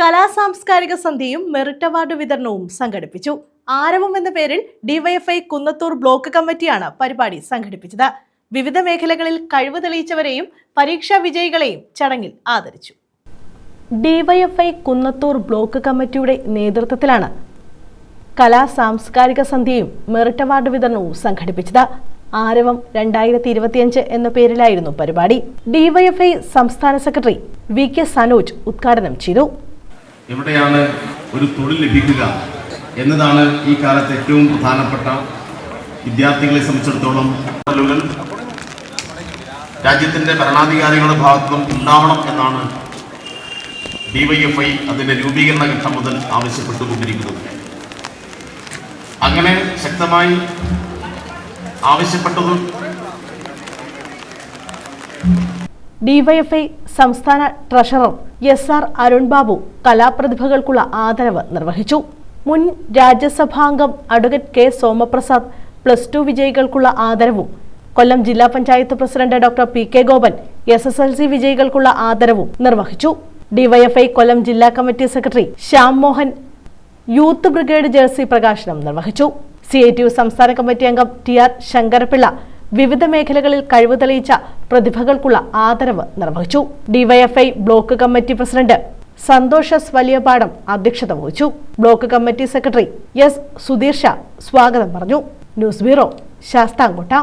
കലാസാംസ്കാരിക സന്ധ്യയും merit award വിതരണവും സംഘടിപ്പിച്ചു. ആരവം എന്ന പേരിൽ ഡിവൈഎഫ്ഐ കുന്നത്തൂർ ബ്ലോക്ക് കമ്മിറ്റിയാണ് പരിപാടി സംഘടിപ്പിച്ചത്. വിവിധ മേഖലകളിൽ കഴിവ് തെളിയിച്ചവരെയും പരീക്ഷാ വിജയികളെയും ചടങ്ങിൽ ആദരിച്ചു. ഡിവൈഎഫ്ഐ കുന്നത്തൂർ ബ്ലോക്ക് കമ്മിറ്റിയുടെ നേതൃത്വത്തിലാണ് കലാ സാംസ്കാരിക സന്ധ്യയും മെറിറ്റ് അവാർഡ് വിതരണവും സംഘടിപ്പിച്ചത്. ആരവം രണ്ടായിരത്തി ഇരുപത്തിയഞ്ച് എന്ന പേരിലായിരുന്നു പരിപാടി. ഡിവൈഎഫ്ഐ സംസ്ഥാന സെക്രട്ടറി വി കെ സനോജ് ഉദ്ഘാടനം ചെയ്തു. എവിടെയാണ് ഒരു തൊഴിൽ ലഭിക്കുക എന്നതാണ് ഈ കാലത്ത് ഏറ്റവും പ്രധാനപ്പെട്ട വിദ്യാർത്ഥികളെ സംബന്ധിച്ചിടത്തോളം രാജ്യത്തിന്റെ ഭരണാധികാരികളുടെ ഭാഗത്തും ഉണ്ടാവണം എന്നാണ് ഡിവൈഎഫ്ഐ അതിന്റെ രൂപീകരണ ഘട്ടം മുതൽ ആവശ്യപ്പെട്ടുകൊണ്ടിരിക്കുന്നത്. അങ്ങനെ ശക്തമായി ആവശ്യപ്പെട്ടതും ഡിവൈഎഫ്ഐ സംസ്ഥാന ട്രഷറർ എസ് ആർ അരുൺബാബു കലാപ്രതിഭകൾക്കുള്ള ആദരവ് നിർവഹിച്ചു. മുൻ രാജ്യസഭാംഗം advocate K Somaprasad plus two വിജയികൾക്കുള്ള ആദരവും കൊല്ലം ജില്ലാ panchayat president doctor P K Gopan S S L C വിജയികൾക്കുള്ള ആദരവും നിർവഹിച്ചു. ഡിവൈഎഫ്ഐ കൊല്ലം ജില്ലാ committee secretary Shyam Mohan youth brigade jersey പ്രകാശനം നിർവഹിച്ചു. സി ഐ ടി യു സംസ്ഥാന കമ്മിറ്റി അംഗം ടി ആർ ശങ്കരപിള്ള വിവിധ മേഖലകളിൽ കഴിവ് തെളിയിച്ച പ്രതിഭകൾക്കുള്ള ആദരവ് നിർവഹിച്ചു. ഡിവൈഎഫ്ഐ ബ്ലോക്ക് കമ്മിറ്റി പ്രസിഡന്റ് സന്തോഷസ് വലിയപാടം അധ്യക്ഷത വഹിച്ചു. Block committee secretary S Sudheer Sha സ്വാഗതം പറഞ്ഞു. News bureau Sasthamkotta.